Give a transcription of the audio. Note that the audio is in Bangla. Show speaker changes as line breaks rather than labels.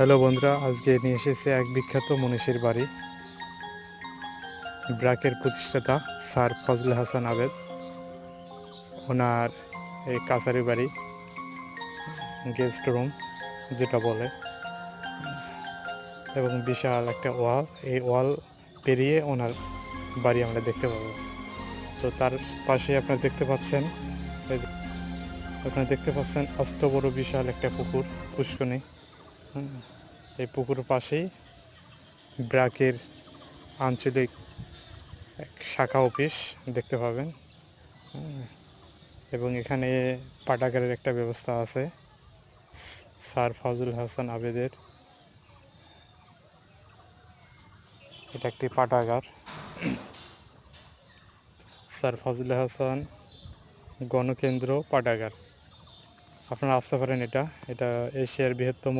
হ্যালো বন্ধুরা আজকে নিয়ে এসেছে এক বিখ্যাত মনীষীর বাড়ি। ব্র্যাকের প্রতিষ্ঠাতা স্যার ফজল হাসান আবেদ। ওনার এই কাছারি বাড়ি গেস্ট রুম যেটা বলে। এবং বিশাল একটা ওয়াল এই ওয়াল পেরিয়ে ওনার বাড়ি আমরা দেখতে পাবো। তো তার পাশে আপনারা দেখতে পাচ্ছেন আপনারা দেখতে পাচ্ছেন আস্ত বড় বিশাল একটা পুকুর হুম, এই পুকুর পাশেই ব্র্যাকের আঞ্চলিক এক শাখা অফিস দেখতে পাবেন। এবং এখানে পাঠাগারের একটা ব্যবস্থা আছে, স্যার ফজল হাসান আবেদের। এটা একটি পাঠাগার স্যার ফজল হাসান গণকেন্দ্র পাঠাগার আপনারা আসতে পারেন এটা। এটা এশিয়ার বৃহত্তম